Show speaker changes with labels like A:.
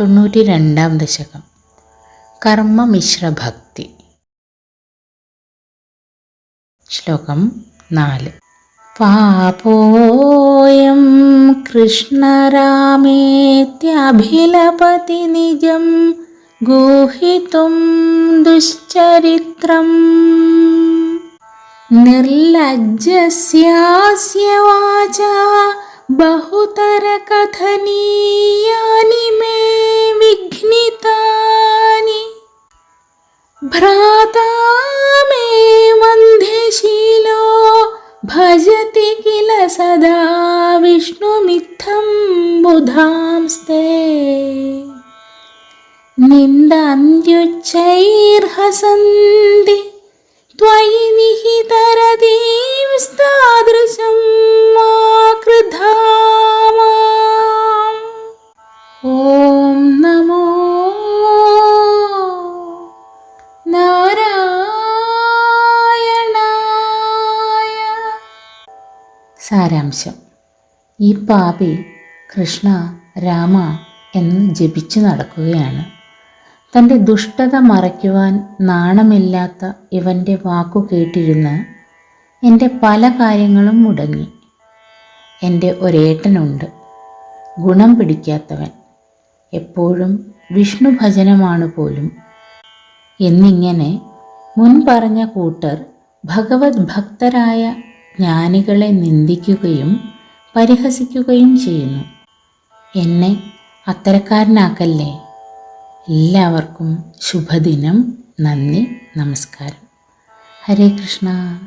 A: തൊണ്ണൂറ്റി രണ്ടാം ദശകം. കർമ്മമിശ്രഭക്തി. ശ്ലോകം നാല്. പാപോയം കൃഷ്ണരാമേത്യഭിലപതി നിജം ഗൂഹിതും ദുശ്ചരിത്രം. നിർലജ്ജസ്യാസ്യ വാച ബഹുതരകഥനീയാനി മേ विघ्नितानि। भ्राता मे वन्ध्यशीलो भजति किल सदा विष्णुमित्थं बुधांस्ते निन्दान्त्युच्चैर्हसन्ति त्वयि സാരാംശം. ഈ പാപി കൃഷ്ണ രാമ എന്ന് ജപിച്ചു നടക്കുകയാണ്. തന്റെ ദുഷ്ടത മറയ്ക്കുവാൻ നാണമില്ലാത്ത ഇവന്റെ വാക്കു കേട്ടിരുന്ന് എന്റെ പല കാര്യങ്ങളും മുടങ്ങി. എന്റെ ഒരേട്ടനുണ്ട്. ഗുണം പിടിക്കാത്തവൻ. എപ്പോഴും വിഷ്ണു ഭജനമാണ് പോലും. എന്നിങ്ങനെ മുൻ പറഞ്ഞ കൂട്ടർ ഭഗവത് ഭക്തരായ ജ്ഞാനികളെ നിന്ദിക്കുകയും പരിഹസിക്കുകയും ചെയ്യുന്നു. എന്നെ അത്തരക്കാരനാക്കല്ലേ? എല്ലാവർക്കും ശുഭദിനം. നന്ദി. നമസ്കാരം. ഹരേ കൃഷ്ണ.